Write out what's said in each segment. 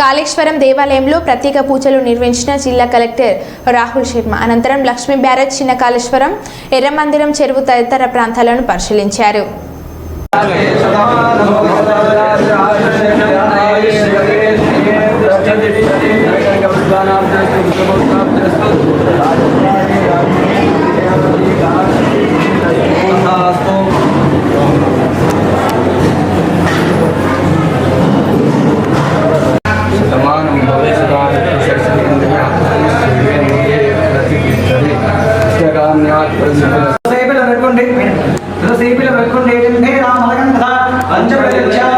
కాళేశ్వరం దేవాలయంలో ప్రత్యేక పూజలు నిర్వహించిన జిల్లా కలెక్టర్ రాహుల్ శర్మ. అనంతరం లక్ష్మీ బ్యారేజ్ చిన్న కాళేశ్వరం ఎర్రమందిరం చెరువు తదితర ప్రాంతాలను పరిశీలించారు. సేపులు పెట్టుకోండి సేపులు పెట్టుకోండి. ఏంటంటే రామలకం కదా. పంచప్రదక్షాపణం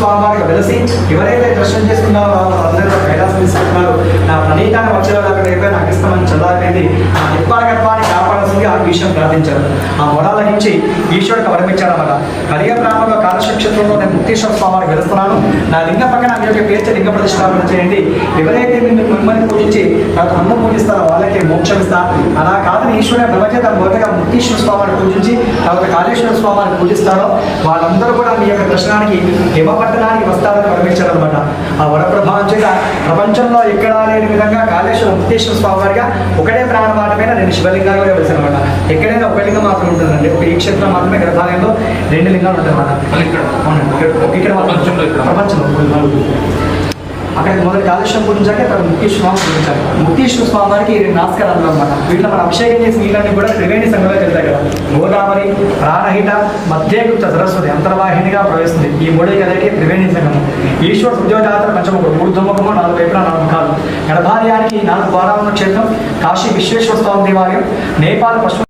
స్వామివారికి వెలిసి వెలసి ఎవరైతే దర్శనం చేసుకున్నారో వాళ్ళందరూ కైలాసం తీసుకుంటున్నారు. నా ప్రణీతాన్ని వచ్చే అక్కడ అయిపోయి నాకు ఇష్టమని చల్లారిపోయింది. నా నిప్పారగత్వాన్ని కాపాడాల్సింది ఆ విషయం ప్రార్థించారు ఆ మొడాల నుంచి ఈశ్వరుడికి వరమిచ్చాడన్నమాట కలియ ప్రాణంలో కాలక్షేత్రంలో నేను ముక్తేశ్వర స్వామివారికి వెలుస్తున్నాను. నా లింగ పక్కన మీ యొక్క పేర్చి లింగ ప్రతిష్టాపన చేయండి. ఎవరైతే మీరు మిమ్మల్ని పూజించి నాకు అన్నం పూజిస్తారో వాళ్ళకి మోక్షం ఇస్తా. అలా కాదని ఈశ్వరుడు బ్రహ్మచేత మొదటగా ముక్తేశ్వర స్వామిని పూజించి తర్వాత కాళేశ్వర స్వామిని పూజిస్తారో వాళ్ళందరూ కూడా మీ యొక్క దర్శనానికి హిమపట్టణానికి వస్తారని వరమించారనమాట ఆ వరప్రభావం చేత ప్రపంచంలో ఎక్కడా లేని విధంగా కాళేశ్వర ముక్తేశ్వర స్వామి వారిగా ఒకటే ప్రాణపాఠ మీద రెండు శివలింగాలు కూడా వెలిసాను అనమాట ఎక్కడైనా ఒక లింగం మాత్రం ఉంటుందండి. ఒక ఈ క్షేత్రం మాత్రమే గ్రంథాలయంలో రెండు లింగాలు ఉంటాయి అనమాట ఇక్కడ- ప్రపంచంలో అక్కడ మొదటి కాలుష్యం పూజించాక అక్కడ ముక్తేశ్వర స్వామి పూజించాలి. ముక్తేశ్వర స్వామి వారికి ఇది నాస్కరాలు అనమాట వీటిలో మనం అభిషేకం చేసిన నీళ్ళని కూడా త్రివేణి సంఘంలో వెళ్తాయి కదా. గోదావరి ప్రాణహిత మధ్యగుప్త సరస్వతి అంతర్వాహినిగా ప్రవేశిస్తుంది ఈ మూడే కదలికి త్రివేణి సంగమం ఈశ్వర ఉద్యోగాత్ర పంచముఖుడు ఊర్ధ్వముఖము నాలుగు వైపున నాలుగు కాలు గర్భాలయానికి నాలుగు ద్వారాలు క్షేత్రం కాశీ విశ్వేశ్వర స్వామి దేవాలయం నేపాల్ పశ్చిమ